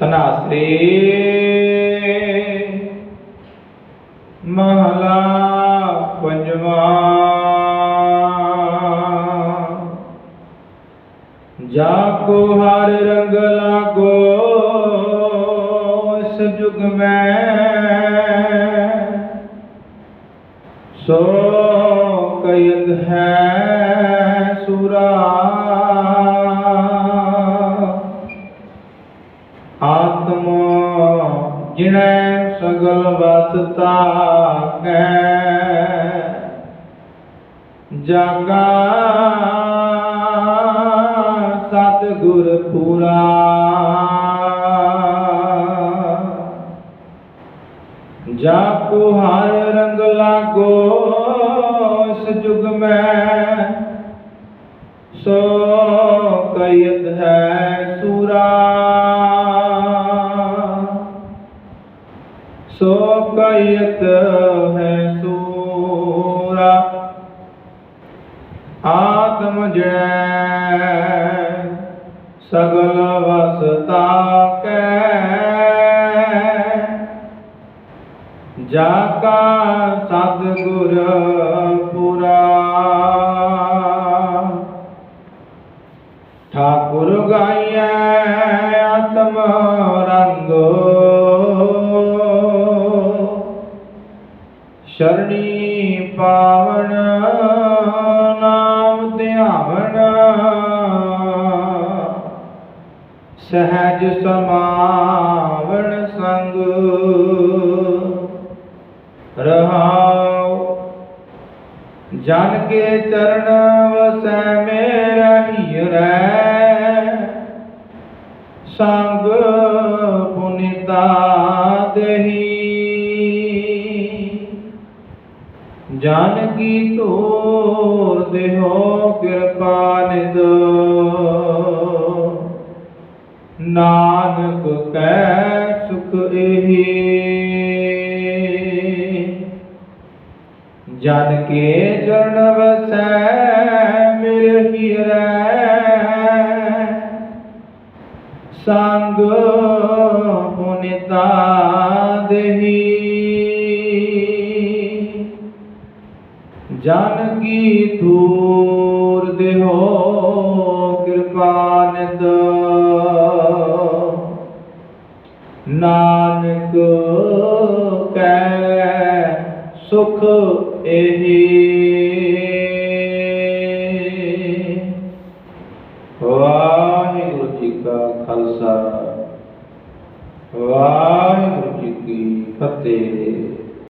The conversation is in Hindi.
तनाश्री महला पंजवा जाको हर रंग लागो युग में। सो कैद है सुरा जिने सगल बसता है जगा सतगुर पूरा। जाकू हर रंग लागो इस जुग में। शोकयत है सूरा। आत्म जय सगल वसता के। जाका सदगुर पुरा ठाकुर गाय आत्म रंगो। ਸ਼ਰਣੀ ਪਾਵਨ ਨਾਮ ਧਿਆਵਨ। ਸਹਿਜ ਸਮਾਵਣ ਸੰਗ ਰਹਾਉ। ਜਨ ਕੇ ਚਰਨ ਵਸੈ ਰਹੀ ਰਹਿ। ਸੰਗ ਪੁਨਿਤਾ जानकी तो देहो कृपा निदो नानक कै सुख एही। जानके चरण बस मिल ही संग पुनिता देही। जानकी दूर देहो कृपानत नानक कै सुख एही। वाहिगुरु जी का खालसा, वाहिगुरु जी की फतेह।